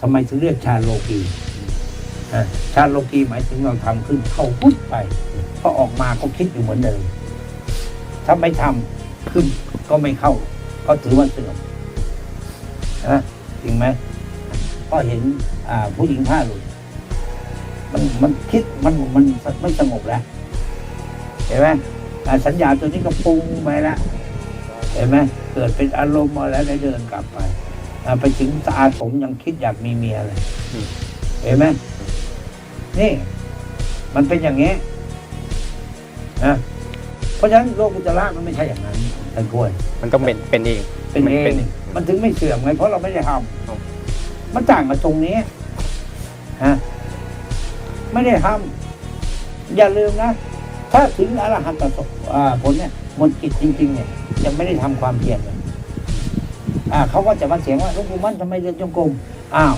ทำไมถึงเรียกชาโลกีชาโลกีหมายถึงเราทำขึ้นเข้าปุ๊บไปพอออกมาก็คิดอยู่เหมือนเดิมถ้าไม่ทำขึ้นก็ไม่เข้า ก็ถือว่าเสื่อมนะจริงไหมก็เห็น อ่า ผู้หญิงผ้าหลุดมันมันคิดมันมันไม่สงบแล้วเห็นไหมอ่สัญญาตัวนี้ก็ปรุงไปแล้วเห็นไหมเกิดเป็นอารมณ์มาแล้วได้เดินกลับไป ไปถึงตาผมยังคิดอยากมีเมียเลยอืมเห็นไหมนี่ มันเป็นอย่างนี้นะเพราะฉะนั้นโลกุตระมันไม่ใช่อย่างนั้นท่านกล้วยมันต้องเป็นเป็นเองเป็นมันเอเป็นงเองมันถึงไม่เสื่อมไงเพราะเราไม่ได้ทครับำมันต่างกับตรงนี้ฮะไม่ได้ทำอย่าลืมนะถ้าถึงอรหันตสอ่าผลเนี่ยหมดกิจจริง ๆ เนี่ยยังไม่ได้ทำความเพียรเลย อ่าเขาก็จะมาเสียงว่าหลูกปู่มั่นทำไมเดินจงกรมอ้าว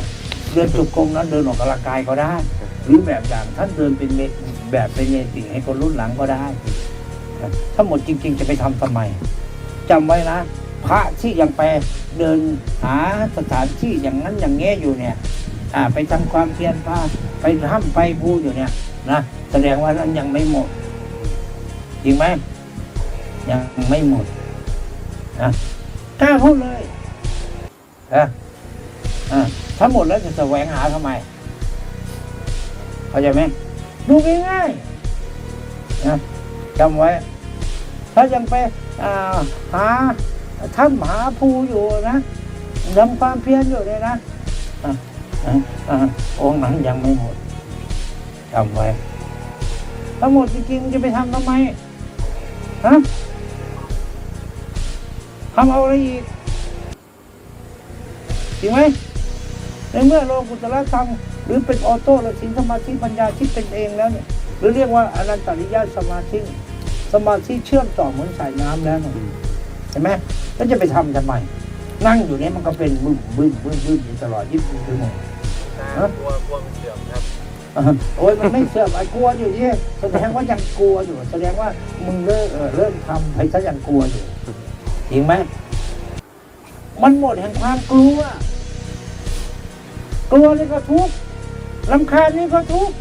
เดินจงกรมนั้นเดินออกกำลังกายก็ได้ หรือแบบอย่างท่านเดินเป็นแบบเป็นเมติให้คนรุ่นหลังก็ได้ถ้าหมดจริง ๆ จะไปทำทำไมจำไว้นะพระที่ยังไปเดินหาสถานที่อย่างนั้นอย่างเงี้ยอยู่เนี่ย อ่า ไปทำความเพียรพาไปถ้ำไปภูอยู่เนี่ยนะแสดงว่านั้นยังไม่หมดจริงไหมยังไม่หมดนะกล้าพูดเลย นะอ่าถ้าหมดแล้วจะแสวงหาทำไม เข้าใจไหมดูง่ายๆนะจำไว้ ถ้ายังไปอ่าหาถ้ำหาภูอยู่นะทำความเพียรอยู่เลยนะอะอะอะองค์นั้นยังไม่หมดจำไว้ถ้าหมดจริงๆจะไปทำทำไมฮะทำเอาอะไรอีก จริงไหมในเมื่อโลกุตละธรรมหรือเป็นออโต้และสินสมาธิปัญญาที่เป็นเองแล้วเนี่ยหรือเรียกว่าอนันตริยสมาธิสมาธิเชื่อมต่อเหมือนสายน้ำแล้วเนี่ยเห็นไหมแล้วจะไปทำทำไมนั่งอยู่เนี่ยมันก็เป็นบึ้มบึ้มบึ้มบึ้มอยู่ตลอดยี่สิบสี่ชั่วโมงกลัวกลัวมันเสื่อมครับอ่าโอ้ยมันไม่เสื่อมไอ้กลัวอยู่ที่แสดงว่ายังกลัวอยู่ แสดงว่ามึงเริ่มเออเริ่มทำไปซะยังกลัวอยู่จริงไหมมันหมดแห่งความกลัว กลัวนี่ก็ทุกข์ลำคาญนี่ก็ทุกข์